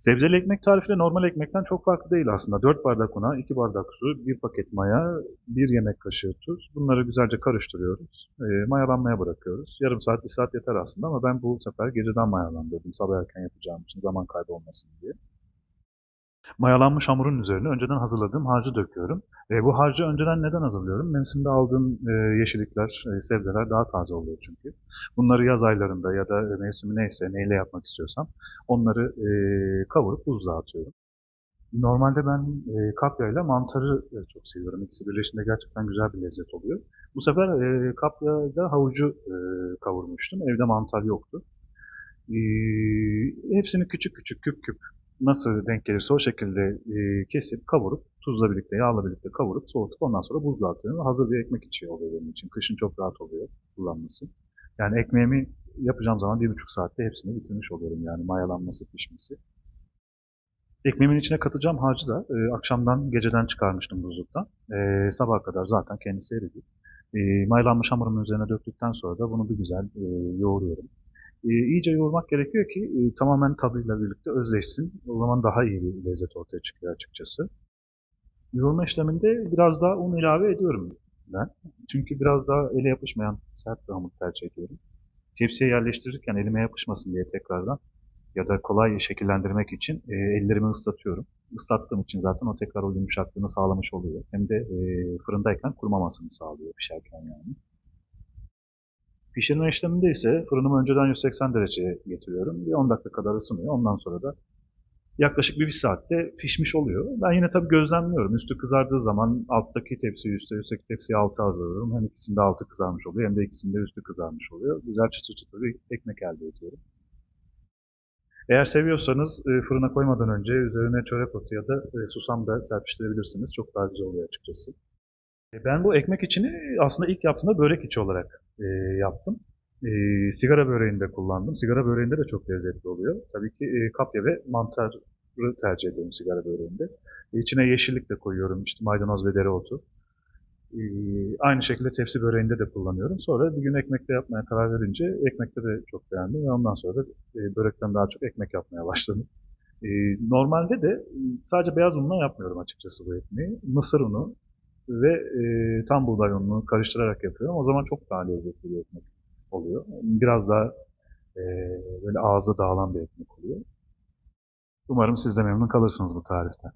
Sebzeli ekmek tarifi de normal ekmekten çok farklı değil aslında. 4 bardak una, 2 bardak su, 1 paket maya, 1 yemek kaşığı tuz. Bunları güzelce karıştırıyoruz. E, mayalanmaya bırakıyoruz. Yarım saat, 1 saat yeter aslında ama ben bu sefer geceden mayalandırdım. Sabah erken yapacağım için zaman kaybı olmasın diye. Mayalanmış hamurun üzerine önceden hazırladığım harcı döküyorum. E, bu harcı önceden neden hazırlıyorum? Mevsimde aldığım e, yeşillikler, e, sebzeler daha taze oluyor çünkü. Bunları yaz aylarında ya da mevsimi neyse, neyle yapmak istiyorsam onları e, kavurup buzluğa atıyorum. Normalde ben e, kapya ile mantarı e, çok seviyorum. İkisi birleşince gerçekten güzel bir lezzet oluyor. Bu sefer e, kapya ile havucu e, kavurmuştum. Evde mantar yoktu. E, hepsini küçük küçük küp küp nasıl denk gelirse o şekilde e, kesip kavurup tuzla birlikte yağla birlikte kavurup soğutup ondan sonra buzluğa atıyorum. Hazır bir ekmek içi oluyor benim için. Kışın çok rahat oluyor kullanması. Yani ekmeğimi yapacağım zaman bir buçuk saatte hepsini bitirmiş oluyorum yani mayalanması, pişmesi. Ekmeğimin içine katacağım harcı da e, akşamdan, geceden çıkarmıştım buzluktan. E, sabaha kadar zaten kendisi eridi. E, mayalanmış hamurumun üzerine döktükten sonra da bunu bir güzel e, yoğuruyorum. E, iyice yoğurmak gerekiyor ki e, tamamen tadıyla birlikte özleşsin. O zaman daha iyi bir lezzet ortaya çıkıyor açıkçası. Yoğurma işleminde biraz daha un ilave ediyorum ben. Çünkü biraz daha ele yapışmayan sert bir hamur tercih ediyorum. Tepsiye yerleştirirken elime yapışmasın diye tekrardan ya da kolay şekillendirmek için e, ellerimi ıslatıyorum. Islattığım için zaten o tekrar o yumuşaklığını sağlamış oluyor. Hem de e, fırındayken kurumamasını sağlıyor pişerken yani. Pişirme işleminde ise fırınımı önceden 180 dereceye getiriyorum. Bir 10 dakika kadar ısınıyor. Ondan sonra da yaklaşık bir, bir saatte pişmiş oluyor. Ben yine tabii gözlemliyorum. Üstü kızardığı zaman alttaki tepsiyi üstte, üstteki tepsiyi alta alıyorum. Hem ikisinde altı kızarmış oluyor hem de ikisinde üstü kızarmış oluyor. Güzel çıtır çıtır bir ekmek elde ediyorum. Eğer seviyorsanız e, fırına koymadan önce üzerine çörek otu ya da e, susam da serpiştirebilirsiniz. Çok daha güzel oluyor açıkçası. E, ben bu ekmek içini aslında ilk yaptığımda börek içi olarak e, yaptım. E, sigara böreğinde kullandım. Sigara böreğinde de çok lezzetli oluyor. Tabii ki e, kapya ve mantarı tercih ediyorum sigara böreğinde. E, içine yeşillik de koyuyorum. İşte maydanoz ve dereotu. E, aynı şekilde tepsi böreğinde de kullanıyorum. Sonra bir gün ekmekte yapmaya karar verince ekmekte de çok beğendim ve ondan sonra da e, börekten daha çok ekmek yapmaya başladım. E, normalde de sadece beyaz unla yapmıyorum açıkçası bu ekmeği. Mısır unu, ve e, tam buğday ununu karıştırarak yapıyorum. O zaman çok daha lezzetli bir ekmek oluyor. Biraz daha e, böyle ağza dağılan bir ekmek oluyor. Umarım siz de memnun kalırsınız bu tariften.